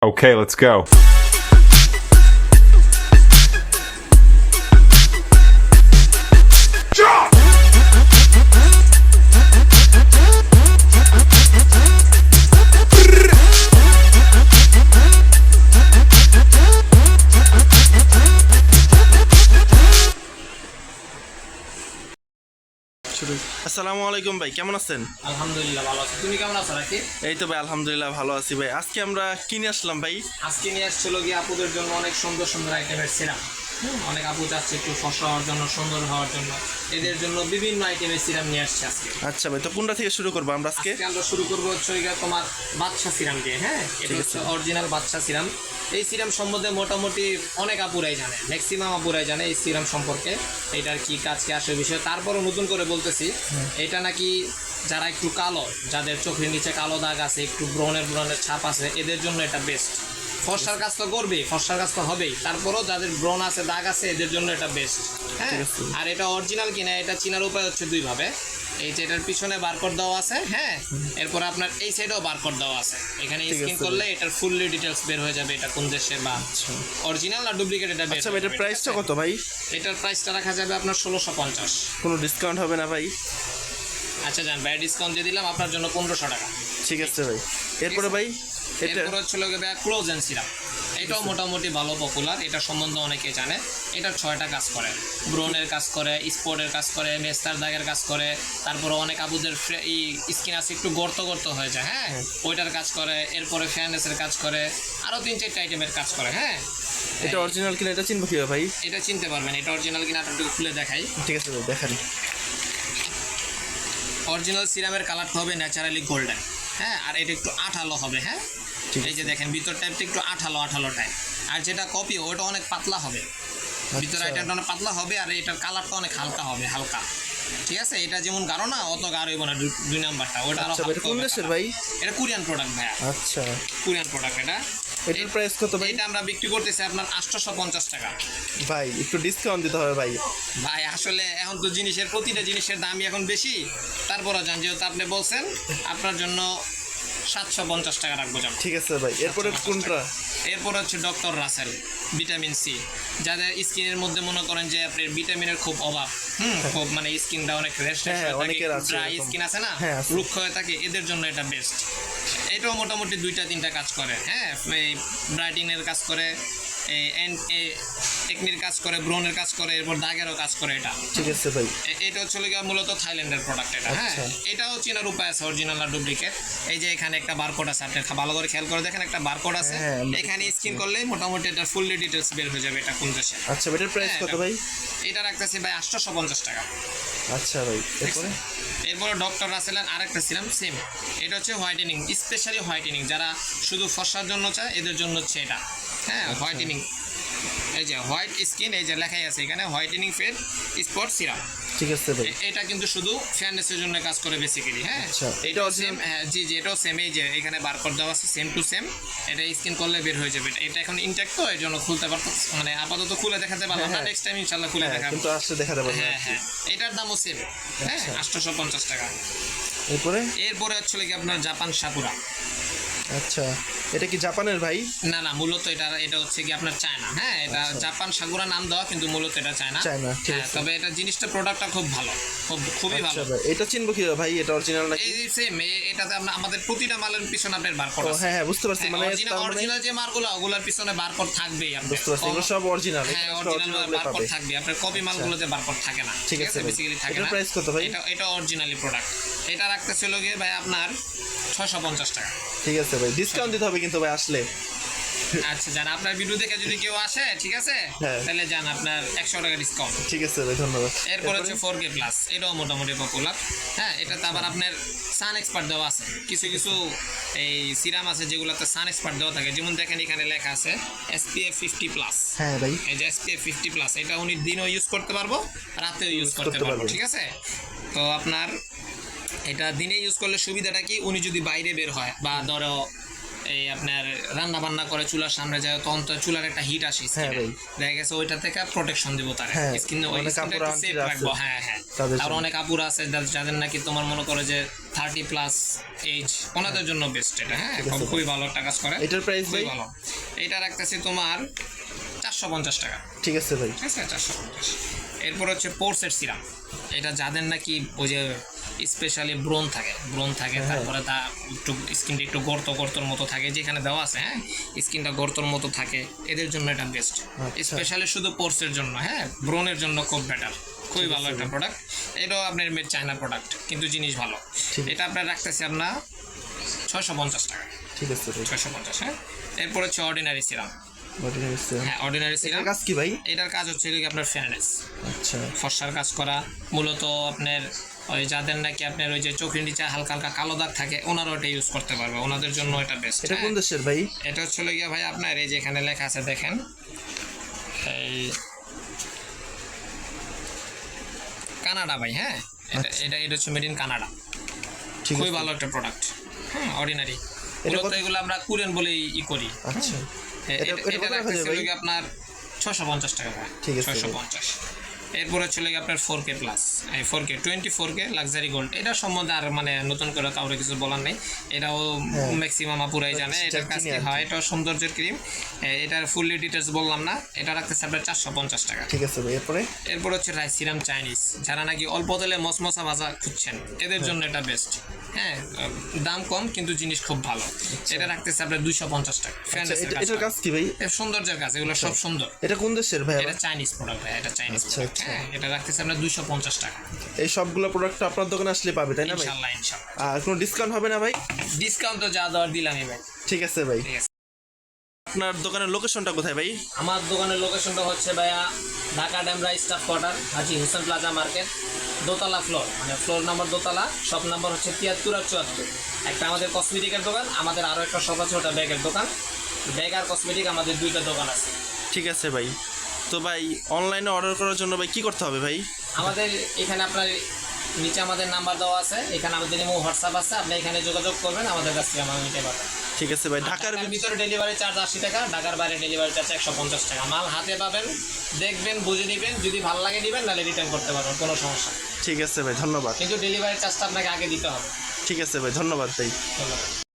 Okay, let's go. আসসালামু আলাইকুম ভাই কেমন আছেন? আলহামদুলিল্লাহ ভালো আছি। তুমি কেমন আছো নাকি এই তো ভাই আলহামদুলিল্লাহ ভালো আছি ভাই। আজকে আমরা কিনে আসলাম ভাই? আজকে নিয়ে আসছিল গিয়ে আপুদের জন্য অনেক সুন্দর সুন্দর আইটেমের সিরাম অনেক আপু চাচ্ছে একটু ফসা হওয়ার জন্য সুন্দর হওয়ার জন্য। এদের জন্য বিভিন্ন আইটেমের সিরাম নিয়ে আসছে আজকে। আচ্ছা ভাই তো কোনটা থেকে শুরু করব আমরা আজকে? আজকে আমরা শুরু করব হচ্ছে তোমার বাচ্চা সিরাম দিয়ে হ্যাঁ? এটা হচ্ছে অরিজিনাল বাচ্চা সিরাম এই সিরাম সম্বন্ধে মোটামুটি অনেক আপুরাই জানে ম্যাক্সিমাম আপুরাই জানে এই সিরাম সম্পর্কে এটার কি কাজ কি আসে বিষয়। তারপরও নতুন করে বলতেছি এটা নাকি যারা একটু কালো যাদের চোখের নিচে কালো দাগ আছে একটু ব্রনের ব্রনের ছাপ আছে এদের জন্য এটা বেস্ট ফর্সার কাজ তো করবে ফর্সার কাজ তো হবেই। তারপরও যাদের ব্রণ আছে দাগ আছে এদের জন্য এটা বেস্ট হ্যাঁ? আর এটা অরিজিনাল কিনা এটা চিনার উপায় হচ্ছে দুইভাবে এই যে এটার পিছনে বারকোড দেওয়া আছে হ্যাঁ? এরপর আপনার এই সাইডেও বারকোড দেওয়া আছে। এখানে স্ক্যান করলে এটার ফুললি ডিটেলস বের হয়ে যাবে এটা কোন দেশে বা অরিজিনাল না ডুপ্লিকেট এটা বের আচ্ছা এটার প্রাইসটা কত ভাই? এটার প্রাইসটা রাখা যাবে আপনার ষোলোশো পঞ্চাশ। কোনো ডিসকাউন্ট হবে না ভাই? আচ্ছা যান ভাই ডিসকাউন্ট দিয়ে দিলাম আপনার জন্য পনেরোশো টাকা। ঠিক আছে ভাই। এরপরে ভাই? এটা এরপর হচ্ছে লোকে ক্লোজ সিরাপ এটাও মোটামুটি ভালো পপুলার এটা সম্বন্ধে অনেকে জানে। এটার ছয়টা কাজ করে। ব্রোনের কাজ করে স্পোর্টের কাজ করে মেস্তার দাগের কাজ করে। তারপরে অনেক আবুদের এই স্কিন আছে একটু গর্ত গর্ত হয়ে যায় হ্যাঁ? ওইটার কাজ করে এরপরে ফ্যানেসের কাজ করে। আরও তিন চারটা আইটেমের কাজ করে হ্যাঁ? এটা অরিজিনাল কিনা এটা চিনবো কীভাবে ভাই? এটা চিনতে পারবেন। এটা অরিজিনাল কিনা আপনার একটু খুলে দেখাই। ঠিক আছে ভাই দেখান। অরিজিনাল সিরামের কালারটা হবে ন্যাচারালি গোল্ডেন হ্যাঁ? আর এটা একটু আঠালো হবে হ্যাঁ? এই যে দেখেন ভিতর টাইপটা একটু আঠালো আঠালো টাইপ আর যেটা কপি ওটা অনেক পাতলা হবে। ভিতরে আচ্ছা। আইটেমটা অনেক পাতলা হবে আর এটার কালারটা অনেক হালকা হবে হালকা। ঠিক আছে? এটা যেমন গাঢ় না অত গাঢ় হইব না দুই নাম্বারটা। ওটা আরও আচ্ছা ভাই এটা কোন দেশের ভাই? এটা কোরিয়ান প্রোডাক্ট ভাইয়া। আচ্ছা। কোরিয়ান প্রোডাক্ট এটা। এটার প্রাইস কত ভাই? এটা আমরা বিক্রি করতেছি আপনার আটশোশো পঞ্চাশ টাকা। ভাই একটু ডিসকাউন্ট দিতে হবে ভাই। ভাই আসলে এখন তো জিনিসের প্রতিটা জিনিসের দামই এখন বেশি। তারপরও যান যেহেতু আপনি বলছেন আপনার জন্য সাতশো পঞ্চাশ টাকা রাখব যান ঠিক আছে ভাই এরপরে কোনটা? এরপর হচ্ছে ডক্টর রাসেল ভিটামিন সি। যাদের স্কিনের মধ্যে মনে করেন যে আপনার ভিটামিনের খুব অভাব হুম খুব মানে স্কিনটা অনেক রেস্ট হ্যাঁ, হ্যাঁ, ড্রাই স্কিন আছে না হ্যাঁ, রুক্ষ হয়ে থাকে এদের জন্য এটা বেস্ট এটাও মোটামুটি দুইটা তিনটা কাজ করে হ্যাঁ এই ব্রাইটিংয়ের কাজ করে এই টেকনির কাজ করে ব্রোনের কাজ করে এরপর দাগেরও কাজ করে এটা। ঠিক আছে ভাই। এটা হচ্ছে গিয়ে মূলত থাইল্যান্ডের প্রোডাক্ট এটা হ্যাঁ? আচ্ছা। এটাও চেনার উপায় আছে অরিজিনাল আর ডুপ্লিকেট এই যে এখানে একটা বারকোড আছে আপনি ভালো করে খেয়াল করে দেখেন একটা বারকোড আছে। হ্যাঁ, এখানে স্ক্যান করলে মোটামুটি এটা ফুললি ডিটেলস বের হয়ে যাবে এটা কোন দেশে। আচ্ছা এটার প্রাইস হ্যাঁ, কত ভাই? এটা রাখতেছি ভাই আটশোশো পঞ্চাশ টাকা। আচ্ছা ভাই এরপরে? এরপরে ডক্টর রাসেলের আরেকটা সিরাম সেম এটা হচ্ছে হোয়াইটেনিং স্পেশালি হোয়াইটেনিং যারা শুধু ফসার জন্য চায় এদের জন্য হচ্ছে এটা। হ্যাঁ আচ্ছা। হোয়াইটেনিং এই যে হোয়াইট স্কিন এই যে লেখাই আছে এখানে হোয়াইটেনিং ফেড স্পট সিরাম। ঠিক আছে ভাই। এটা কিন্তু শুধু ফ্যানেসের জন্য কাজ করে বেসিক্যালি হ্যাঁ? আচ্ছা, এটাও সেম হ্যাঁ জি জি এটাও সেম এই যে এখানে বারকোড দেওয়া আছে সেম টু সেম এটা স্ক্যান করলে বের হয়ে যাবে। এটা এখন ইনটেক্ট তো এই জন্য খুলতে পারতো মানে আপাতত খুলে দেখাতে পারলাম না হ্যাঁ। নেক্সট টাইম খুলে হ্যাঁ দেখাবো। কিন্তু আসলে দেখাতে পারব হ্যাঁ হ্যাঁ। এটার দামও সেম হ্যাঁ আচ্ছা। আটশোশো পঞ্চাশ টাকা। এরপরে? এরপরে হচ্ছে কি আপনার জাপান সাকুরা। আচ্ছা এটা কি জাপানের ভাই? না না মূলত এটা এটা হচ্ছে কি আপনার চায়না হ্যাঁ? এটা জাপান সাকুরা নাম দেওয়া কিন্তু মূলত এটা চায়না। চায়না, হ্যাঁ তবে এটা জিনিসটা প্রোডাক্টটা খুব ভালো খুব খুবই আচ্ছা ভালো। ভাই এটা চিনবো কি ভাই? এটা অরিজিনাল নাকি? এই যে সেম এটাতে আমরা আমাদের প্রতিটা মালের পিছনে আপনার বারকোড ও আছে। হ্যাঁ হ্যাঁ বুঝতে পারছি। মানে অরিজিনাল মানে অরিজিনাল যে মালগুলো ওগুলোর পিছনে বার বারকোড থাকবেই আপনার। বুঝতে পারছি এগুলো সব অরিজিনাল হ্যাঁ অরিজিনাল অরিজিনাল বারকোড থাকবে। আপনার কপি মালগুলোতে বারকোড থাকে না ঠিক আছে। বেসিক্যালি থাকে না। price কত ভাই? এটা এটা অরিজিনালি প্রোডাক্ট এটা রাখতেছিল গিয়ে ভাই আপনার ছয়শো পঞ্চাশ টাকা। ঠিক আছে ভাই ডিসকাউন্ট দিতে হবে কিন্তু ভাই আসলে। আচ্ছা জান আপনার ভিডিও দেখে যদি কেউ আসে ঠিক আছে? হ্যাঁ। তাহলে জান আপনার একশো টাকা ডিসকাউন্ট ঠিক আছে ভাই ধন্যবাদ। এরপর হচ্ছে ফোর কে প্লাস এটাও মোটামুটি পপুলার হ্যাঁ এটাতে আবার আপনার সান এক্সপার্ট দেওয়া আছে। কিছু কিছু এই সিরাম আছে যেগুলোতে সান এক্সপার্ট দেওয়া থাকে। যেমন দেখেন এখানে লেখা আছে এসপিএফ ফিফটি প্লাস হ্যাঁ ভাই। এই যে এসপিএফ ফিফটি প্লাস এটা উনি দিনও ইউজ করতে পারব রাতেও ইউজ করতে পারব। ঠিক আছে? তো আপনার এটা দিনে ইউজ করলে সুবিধাটা কি? উনি যদি বাইরে বের হয় বা ধরো এই আপনার রান্না বান্না করে চুলার সামনে যায় তখন তো চুলার একটা হিট আসে হ্যাঁ। দেখা গেছে ওইটা থেকে প্রোটেকশন দিব তার। হ্যাঁ, স্কিন ওই স্কিনটা সেফ রাখব। হ্যাঁ হ্যাঁ। আর অনেক আপুরা আছে যাদের- নাকি তোমার মনে করো যে থার্টি প্লাস এজ ওনাদের জন্য বেস্ট এটা। হ্যাঁ খুবই ভালো একটা কাজ করে এটার প্রাইস ভাই? ভালো। এটা রাখতেছি তোমার চারশো পঞ্চাশ টাকা। ঠিক আছে ভাই। ঠিক আছে চারশো পঞ্চাশ। এরপর হচ্ছে পোর্সের সিরাম এটা যাদের নাকি ওই যে স্পেশালি ব্রোন থাকে ব্রোন থাকে হ্যাঁ। তারপরে তা একটু স্কিনটা একটু গর্ত গর্তর মতো থাকে যেখানে দেওয়া আছে হ্যাঁ? স্কিনটা গর্তর মতো থাকে এদের জন্য এটা বেস্ট আচ্ছা। স্পেশালি শুধু পোর্সের জন্য হ্যাঁ? ব্রোনের জন্য খুব বেটার খুবই ভালো একটা প্রোডাক্ট এটাও আপনার মেড চায়না প্রোডাক্ট কিন্তু জিনিস ভালো। এটা আপনার রাখতেছি আপনার ছয়শো পঞ্চাশ টাকা। ঠিক আছে ছয়শো পঞ্চাশ হ্যাঁ? এরপর হচ্ছে অর্ডিনারি সিরাম হ্যাঁ অর্ডিনারি সিরাম কাজ কি ভাই? এটার কাজ হচ্ছে কি আপনার ফেয়ারনেস আচ্ছা। ফর্সার কাজ করা মূলত আপনার ওই যাদের নাকি আপনার ওই যে চোখের নিচে হালকা হালকা কালো দাগ থাকে ওনারাও এটা ইউজ করতে পারবে। ওনাদের জন্য এটা বেস্ট এটা কোন দেশের ভাই? এটা হচ্ছে গিয়া ভাই আপনার এই যে এখানে লেখা আছে দেখেন। এই কানাডা ভাই হ্যাঁ? এটা আচ্ছা। এটা এটা হচ্ছে মেড ইন কানাডা। খুবই ভালো একটা প্রোডাক্ট হ্যাঁ অর্ডিনারি এটা মূলত এগুলো আমরা কুরিয়ান বলেই ই করি। আচ্ছা। এটা- এটা- আপনার ছশো পঞ্চাশ টাকা ঠিক আছে। ছশো। পঞ্চাশ। এরপরে চলে গিয়ে আপনার ফোর কে প্লাস এই four K twenty four K luxury gold এটা সম্বন্ধে আর মানে নতুন করে কাউরে কিছু বলার নেই। এটাও হ্যাঁ। ম্যাক্সিমাম আপুরাই জানে। এটার কাজ কি? হয় এটাও সৌন্দর্যের ক্রিম এটার ফুললি ডিটেলস বললাম না। এটা রাখতেছে আপনার চারশো পঞ্চাশ টাকা। ঠিক আছে ভাই এরপরে? এরপর হচ্ছে রাইস সিরাম চাইনিজ যারা নাকি অল্প তেলে মশমশা ভাজা খুঁজছেন এদের জন্য এটা বেস্ট হ্যাঁ দাম কম কিন্তু জিনিস খুব ভালো। এটা রাখতেছে আপনার দুইশো পঞ্চাশ টাকা। আচ্ছা এটা- কাজ এটার কাজ কি ভাই? সৌন্দর্যের কাজ এগুলো সব সুন্দর। এটা কোন দেশের ভাই এটা চাইনিজ প্রোডাক্ট ভাই এটা চাইনিজ আচ্ছা, এটা রাখতেছে আপনার দুইশো পঞ্চাশ টাকা। এই সবগুলো প্রোডাক্ট আপনার দোকানে আসলে পাবে তাই না ভাই? ইনশাল্লাহ ইনশাল্লাহ। আর কোনো ডিসকাউন্ট হবে না ভাই? ডিসকাউন্ট তো যা দেওয়ার দিলামই ভাই। ঠিক আছে ভাই। ঠিক আছে। আপনার দোকানের লোকেশনটা কোথায় ভাই? আমার দোকানের লোকেশনটা হচ্ছে ভাইয়া Dhaka Demra Staff Quarter Haji Hussain Plaza Market দোতলা ফ্লোর মানে ফ্লোর নাম্বার দোতলা শপ নাম্বার হচ্ছে তিয়াত্তর আর চুয়াত্তর। একটা আমাদের কসমেটিকের দোকান আমাদের আরও একটা শপ আছে ওটা ব্যাগের দোকান। ব্যাগ আর কসমেটিক আমাদের দুইটা দোকান আছে। ঠিক আছে ভাই। তো ভাই অনলাইনে অর্ডার করার জন্য ভাই কি করতে হবে ভাই? আমাদের এখানে আপনার নিচে আমাদের নাম্বার দেওয়া আছে। এখানে আমাদের ইমো হোয়াটসঅ্যাপ আছে আপনি এখানে যোগাযোগ করবেন আমাদের কাছ থেকে আমার নিতে পারবেন। ঠিক আছে ভাই ঢাকার ঢাকার ভিতরে ডেলিভারি চার্জ আশি টাকা ঢাকার বাইরে ডেলিভারি চার্জ একশো পঞ্চাশ টাকা। মাল হাতে পাবেন দেখবেন বুঝে নেবেন যদি ভালো লাগে নেবেন নাহলে রিটার্ন করতে পারবেন কোনো সমস্যা ঠিক আছে ভাই ধন্যবাদ। কিন্তু ডেলিভারি চার্জটা আপনাকে আগে দিতে হবে। ঠিক আছে ভাই ধন্যবাদ ভাই। ধন্যবাদ।